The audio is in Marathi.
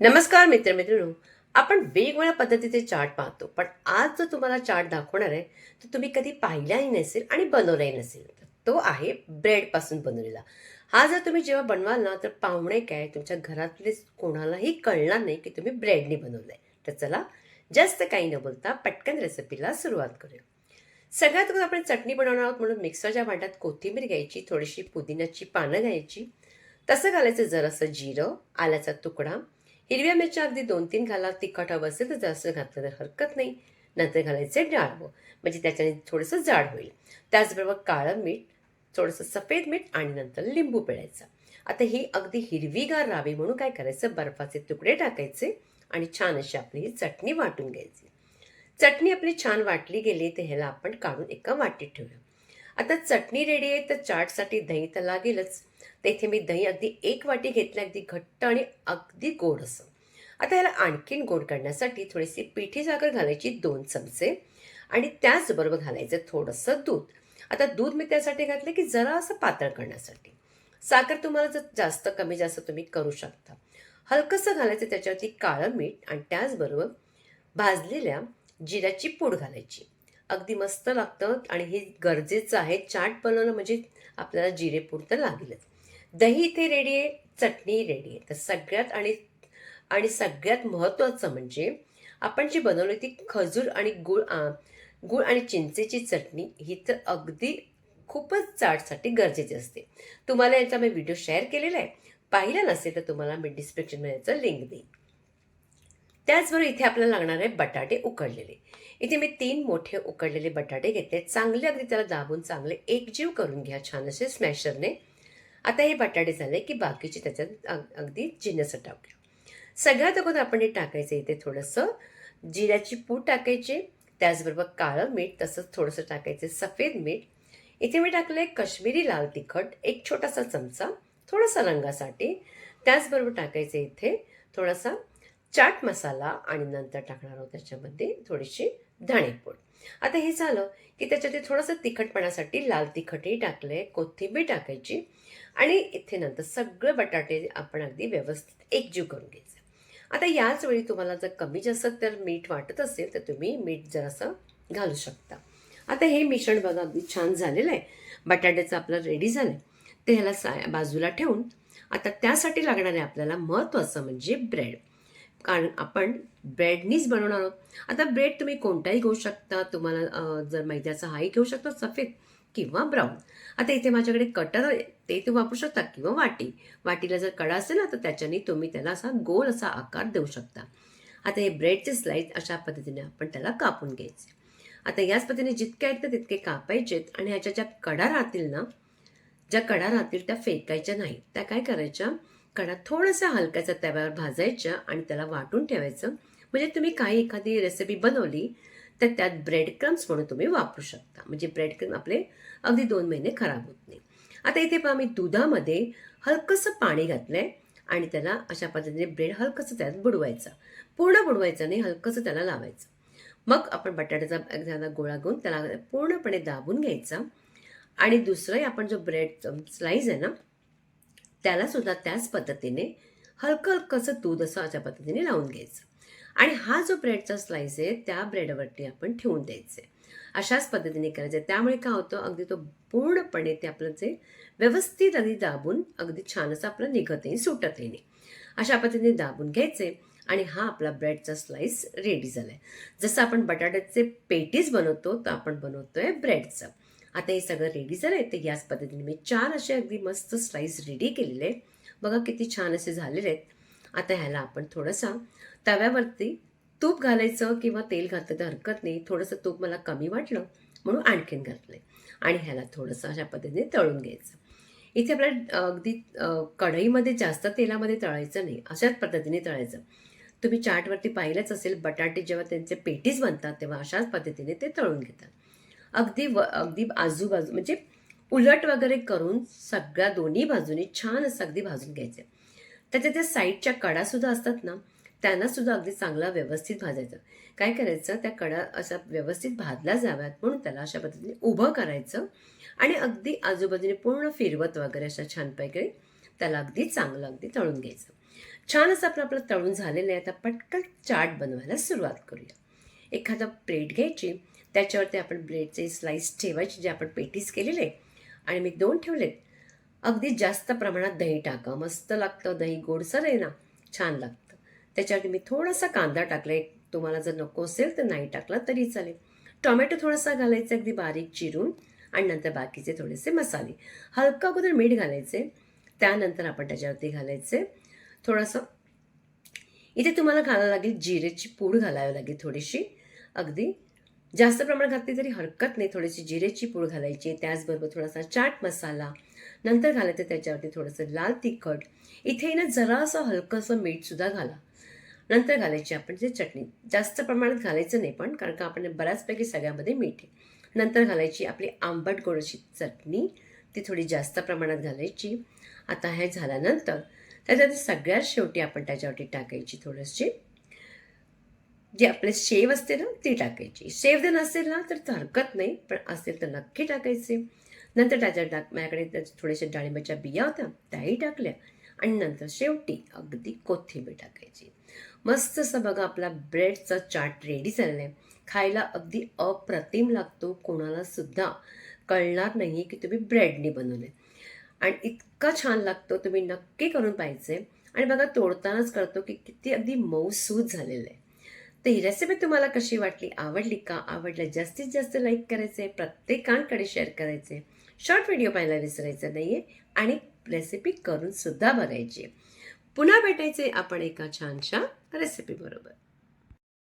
नमस्कार मित्रमित्रांनो आपण वेगवेगळ्या पद्धतीचे चार्ट पाहतो. पण आज जो तुम्हाला चार्ट दाखवणार आहे तो तुम्ही कधी पाहिलाही नसेल आणि बनवलाही नसेल. तो आहे ब्रेडपासून बनवलेला. हा जर तुम्ही जेव्हा बनवाल ना तर पाहुणे काय तुमच्या घरातले कोणालाही कळणार नाही की तुम्ही ब्रेडने बनवलं आहे तर चला जास्त काही न बोलता पटकन रेसिपीला सुरुवात करूया. सगळ्यात अगोदर आपण चटणी बनवणार आहोत म्हणून मिक्सरच्या भांड्यात कोथिंबीर घ्यायची थोडीशी पुदिन्याची पानं घ्यायची. तसं घालायचं जरासं जिरं आल्याचा तुकडा हिरव्या मिरच्या अगदी दोन तीन घाला तिखट हवं असेल तर जास्त घातलं तर हरकत नाही. नंतर घालायचे डाळवं म्हणजे त्याच्याने थोडंसं जाड होईल. त्याचबरोबर काळं मीठ थोडंसं सफेद मीठ आणि नंतर लिंबू पिळायचं. आता ही अगदी हिरवीगार राहावी म्हणून काय करायचं? बर्फाचे तुकडे टाकायचे आणि छान अशी आपली ही चटणी वाटून घ्यायची. चटणी आपली छान वाटली गेली तर ह्याला आपण काढून एका वाटीत ठेवूया. आता चटणी रेडी आहे तर चाटसाठी दही तर लागेलच. तर इथे मी दही अगदी एक वाटी घेतलं अगदी घट्ट आणि अगदी गोड असं. आता ह्याला आणखीन गोड करण्यासाठी थोडीशी पिठी साखर घालायची दोन चमचे. आणि त्याचबरोबर घालायचं थोडंसं दूध. आता दूध मी त्यासाठी घातलं की जरा असं पातळ करण्यासाठी. साखर तुम्हाला जर जास्त कमी जास्त तुम्ही करू शकता. हलकंसं घालायचं त्याच्यावरती काळं मीठ आणि त्याचबरोबर भाजलेल्या जिऱ्याची पूड घालायची. अगदी मस्त लागतं आणि हे गरजेचं आहे. चाट बनवणं म्हणजे आपल्याला जिरेपुरतं लागेलच. दही इथे रेडी आहे चटणी रेडी आहे. तर सगळ्यात आणि आणि सगळ्यात महत्त्वाचं म्हणजे आपण जी बनवली ती खजूर आणि गुळ गुळ आणि चिंचेची चटणी ही तर अगदी खूपच चाटसाठी गरजेची असते. तुम्हाला याचा मी व्हिडिओ शेअर केलेला आहे. पाहिला नसेल तर तुम्हाला मी डिस्क्रिप्शनमध्ये याचं लिंक देईन. त्याचबरोबर इथे आपल्याला लागणार आहे बटाटे उकडलेले. इथे मी तीन मोठे उकडलेले बटाटे घेतले. चांगले अगदी त्याला दाबून चांगले एकजीव करून घ्या छान असे स्मॅशरने. आता हे बटाटे झाले की बाकीचे त्याच्यात अग- अगदी जिन्नस टाकूया. सगळ्यात अगोदर आपण हे टाकायचं इथे थोडंसं. जिऱ्याची पूड टाकायची. त्याचबरोबर काळं मीठ तसंच थोडंसं टाकायचं सफेद मीठ. इथे मी टाकलं आहे कश्मीरी लाल तिखट एक छोटासा चमचा थोडासा रंगासाठी. त्याचबरोबर टाकायचं इथे थोडासा चाट मसाला आणि नंतर टाकणार आहोत त्याच्यामध्ये थोडीशी धणेपूड. आता हे झालं की त्याच्यात थोडंसं तिखटपणासाठी लाल तिखटही टाकले कोथिंबीर टाकायची आणि इथे नंतर सगळं बटाटे आपण अगदी व्यवस्थित एकजीव करून घ्यायचं. आता याच वेळी तुम्हाला जर कमी जास्त तर मीठ वाटत असेल तर तुम्ही मीठ जरासं घालू शकता. आता हे मिश्रण बघा अगदी छान झालेलं आहे. बटाट्याचं आपलं रेडी झालं आहे ते ह्याला सा बाजूला ठेवून आता त्यासाठी लागणार आहे आपल्याला महत्त्वाचं म्हणजे ब्रेड कारण आपण ब्रेडनीच बनवणार आहोत. आता ब्रेड तुम्ही कोणताही घेऊ शकता. तुम्हाला जर मैद्याचा हाही घेऊ शकता सफेद किंवा ब्राऊन आता इथे माझ्याकडे कटर ते तुम्ही वापरू शकता किंवा वाटी. वाटीला जर कडा असेल ना तर त्याच्याने तुम्ही त्याला असा गोल असा आकार देऊ शकता. आता हे ब्रेडचे स्लाईस अशा पद्धतीने आपण त्याला कापून घ्यायचे. आता याच पद्धतीने जितके आहेत ना तितके कापायचेत. आणि ह्याच्या ज्या कडा राहतील ना ज्या कडा राहतील त्या फेकायच्या नाही त्या काय करायच्या? कडा थोडासा हलक्याचा तव्यावर भाजायचं आणि त्याला वाटून ठेवायचं. म्हणजे तुम्ही काही एखादी रेसिपी बनवली तर त्यात ब्रेड क्रम्स म्हणून तुम्ही वापरू शकता. म्हणजे ब्रेड क्रम आपले अगदी दोन महिने खराब होत नाही. आता इथे पहा मी दुधामध्ये हलकंसं पाणी घातलंय आणि त्याला अशा पद्धतीने ब्रेड हलकंसं त्यात बुडवायचं. पूर्ण बुडवायचं नाही हलकंसं त्याला लावायचं. मग आपण बटाट्याचा एखादा गोळा घेऊन त्याला पूर्णपणे दाबून घ्यायचा. आणि दुसरंही आपण जो ब्रेड स्लाईज आहे ना त्याला सुद्धा त्याच पद्धतीने हलकं हलकंसं दूध असं अशा पद्धतीने लावून घ्यायचं. आणि हा जो ब्रेडचा स्लाइस आहे त्या ब्रेडवरती आपण ठेवून द्यायचे. अशाच पद्धतीने करायचं. त्यामुळे काय होतं अगदी तो पूर्णपणे ते आपलं जे व्यवस्थित अगदी दाबून अगदी छान असं आपलं निघतही सुटतही नाही. अशा पद्धतीने दाबून घ्यायचे आणि हा आपला ब्रेडचा स्लाइस रेडी झालाय. जसं आपण बटाट्याचे पेटीज बनवतो तर आपण बनवतोय ब्रेडचं. आता हे सगळं रेडी झालं आहे तर याच पद्धतीने मी चार असे अगदी मस्त स्लाईस रेडी केलेले आहेत. बघा किती छान असे झालेले आहेत. आता ह्याला आपण थोडंसं तव्यावरती तूप घालायचं किंवा तेल घातलं तर हरकत नाही. थोडंसं तूप मला कमी वाटलं म्हणून आणखीन घातलंय. आणि ह्याला थोडंसं अशा पद्धतीने तळून घ्यायचं. इथे आपल्याला अगदी कढईमध्ये जास्त तेलामध्ये तळायचं नाही. अशाच पद्धतीने तळायचं. तुम्ही चाटवरती पाहिलंच असेल बटाटे जेव्हा त्यांचे पेटीज बनतात तेव्हा अशाच पद्धतीने ते तळून घेतात. अगदी व अगदी आजूबाजू म्हणजे उलट वगैरे करून सगळ्या दोन्ही बाजूनी छान असं अगदी भाजून घ्यायचं. त्याच्या त्या साईडच्या कडा सुद्धा असतात ना त्यांना सुद्धा अगदी चांगला व्यवस्थित भाजायचं. काय करायचं? त्या कडा अशा व्यवस्थित भाजल्या जाव्यात म्हणून त्याला अशा पद्धतीने उभं करायचं आणि अगदी आजूबाजूने पूर्ण फिरवत वगैरे अशा छानपैकी त्याला अगदी चांगलं अगदी तळून घ्यायचं. छान असं आपलं आपलं तळून झालेलं आहे. आता पटकन चाट बनवायला सुरुवात करूया. एखादं प्लेट घ्यायची. त्याच्यावरती आपण ब्रेडचे स्लाईस ठेवायचे जे आपण पेटीस केलेले. आणि मी दोन ठेवलेत. अगदी जास्त प्रमाणात दही टाका. मस्त लागतं. दही गोडसर आहे ना छान लागतं. त्याच्यावरती मी थोडासा कांदा टाकला. एक तुम्हाला जर नको असेल तर नाही टाकला तरी चालेल. टोमॅटो थोडासा घालायचा अगदी बारीक चिरून. आणि नंतर बाकीचे थोडेसे मसाले. हलका अगोदर मीठ घालायचे. त्यानंतर आपण त्याच्यावरती घालायचे. थोडंसं इथे तुम्हाला घालावं लागेल जिरेची पूड घालावी लागेल थोडीशी. अगदी जास्त प्रमाणात घातली तरी हरकत नाही. थोडीशी जिरेची पूड घालायची. त्याचबरोबर थोडासा चाट मसाला. नंतर घालायचं त्याच्यावरती थोडंसं लाल तिखट. इथे ना जरासं हलकंसं मीठसुद्धा घाला. नंतर घालायची आपण जे चटणी. जास्त प्रमाणात घालायचं नाही पण कारण का आपण बऱ्याचपैकी सगळ्यामध्ये मीठ आहे. नंतर घालायची आपली आंबट गोडशी चटणी. ती थोडी जास्त प्रमाणात घालायची. आता हे झाल्यानंतर त्याच्यात सगळ्यात शेवटी आपण त्याच्यावरती टाकायची थोडीशी जे आपले शेव असते ना ती टाकायची. शेव जर नसेल ना तर हरकत नाही पण असेल तर नक्की टाकायचे. नंतर त्याच्या टाक माझ्याकडे त्याच्या थोड्याशा डाळिंबाच्या बिया होत्या त्याही टाकल्या. आणि नंतर शेवटी अगदी कोथिंबीर टाकायची. मस्त असं बघा आपला ब्रेडचा चाट रेडी झालेला आहे खायला अगदी अप्रतिम लागतो. कोणाला सुद्धा कळणार नाही की तुम्ही ब्रेडने बनवले आणि इतका छान लागतो तुम्ही नक्की करून पाहिजे आणि बघा तोडतानाच कळतो की किती अगदी मऊसूद झालेलं आहे. तर ही रेसिपी तुम्हाला कशी वाटली? आवडली का? आवडलं? जास्तीत जास्त लाईक करायचे प्रत्येकांकडे शेअर करायचे शॉर्ट व्हिडिओ पाहायला विसरायचं नाही आहे आणि रेसिपी करून सुद्धा बघायची पुन्हा भेटायचे आपण एका छानशा रेसिपी बरोबर.